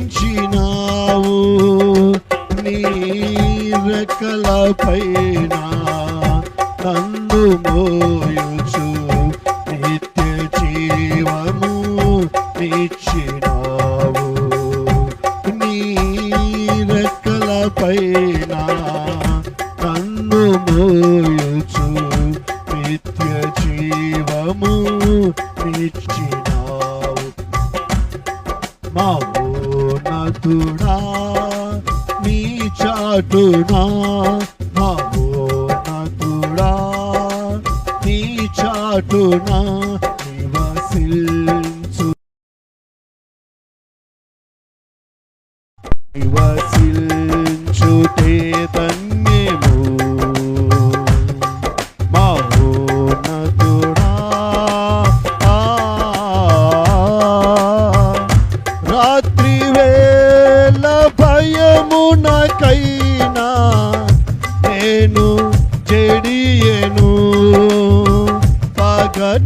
ఉంచినావు నీ రెక్కల పైన నన్ను మోయుచు. నిత్య జీవము ఇచ్చినావు నీ రెక్కల పైన నన్ను మోయుచు. నిత్య జీవము ఇచ్చినావు చాటునా మా ఓనతుడా నీ చాటునా నివసిల్చు నివసించుటే తన్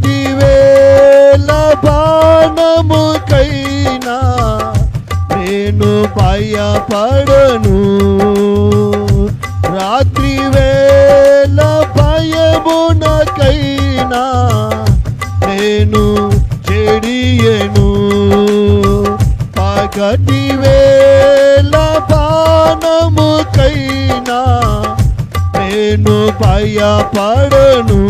పగటి వేళ బాణముకైనా నేను భయపడను. రాత్రి వేళ భయమునకైనా నేను చెడియను. పగటి వేళ బాణముకైనా నేను భయపడను.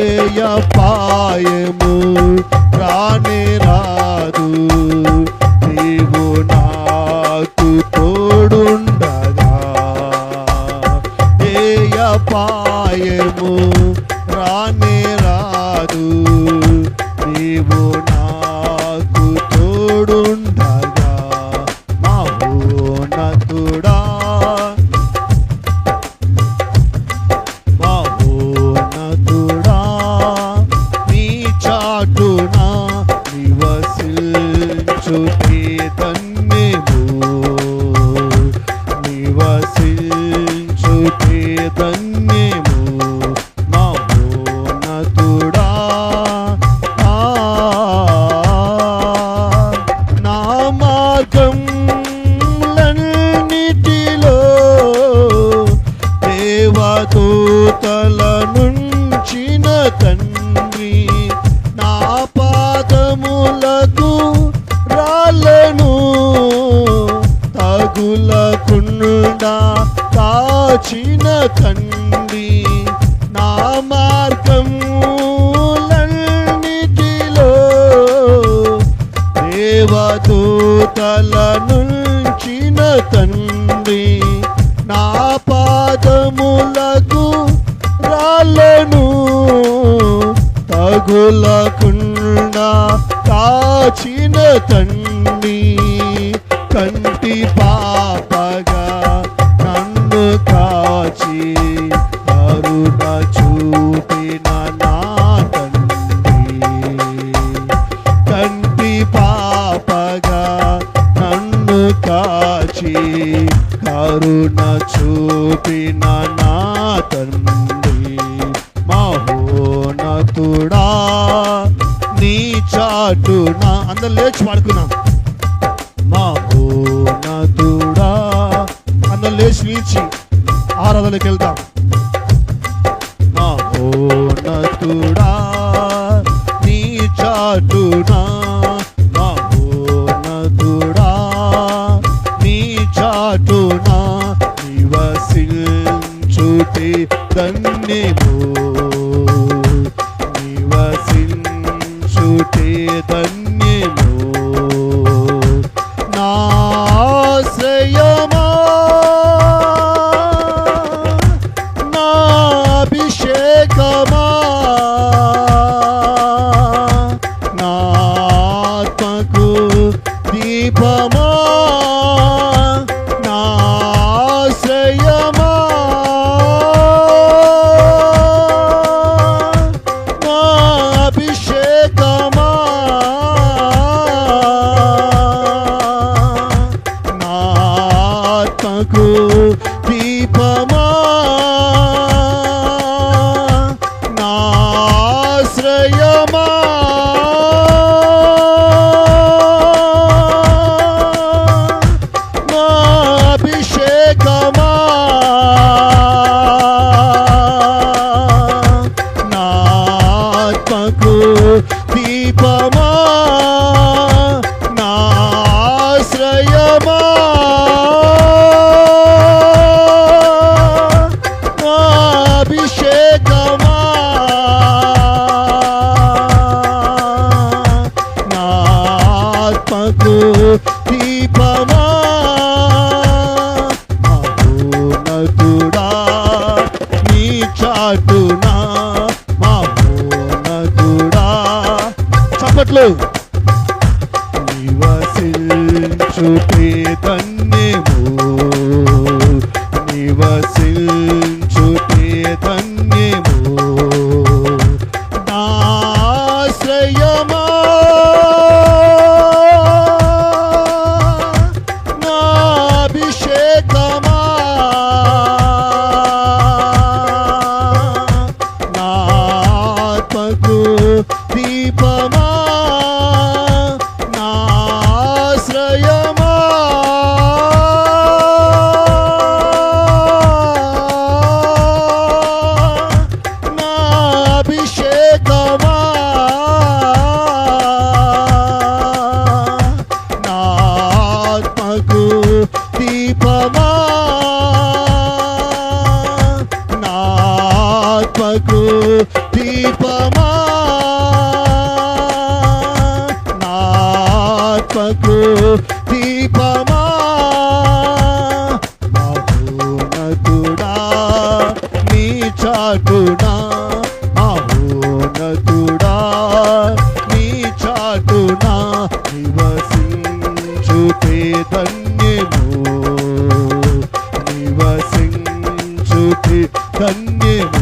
ఏయ పాయము రానే రాదు. నీవు నాకు తోడుండగా. ఏయ పాయము రానే రాదు. నీవు ధన్యము మహోన్నతుడా ఆ, నా మార్గంలన్నిటిలో దేవదూతల నుంచిన తండ్రి నా పాదములకు రాళ్ళను తగులకుండా కాచిన తండ్రి నా మార్గములన్నిటిలో దేవదూతల నుంచిన తండ్రి నా పాదములకు రాళ్ళను తగులకుండా కాచిన తండ్రి కంటి పా చాటునా మహోన్నతుడా నీ చాటునా నివసించుటే ధన్యము నాకు దీపమా నాత్మకు దీపమా మహోన్నతుడా నీ చాటునా మహోన్నతుడా నీ చాటునా నివసించుతే ధన్యము నివసించుతే ధన్యము.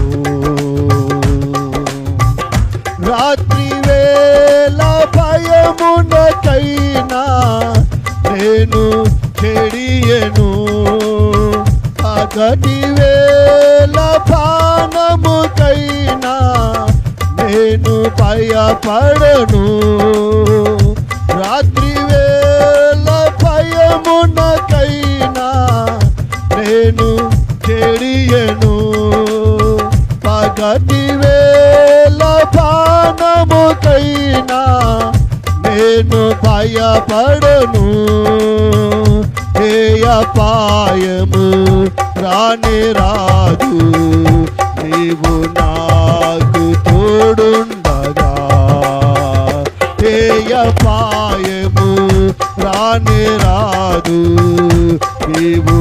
అయినా నేను చెడియను. పగటి వేల పానముకైనా నేను భయపడను. రాత్రి వేల భయమునకైనా నేను చెడియను. పగటి వేల పానముకైనా నేను భయపడను. ఏ అపాయము రాని రాదు. నీవు నాకు తోడుండగా. ఏ అపాయము రాని రాదు. నీవు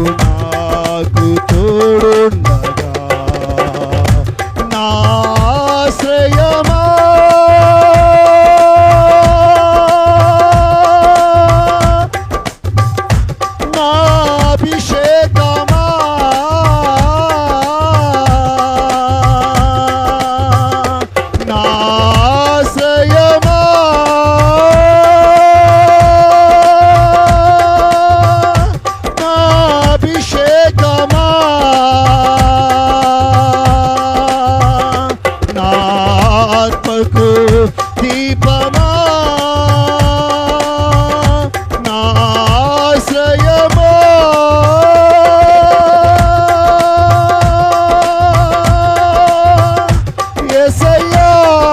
Bravo!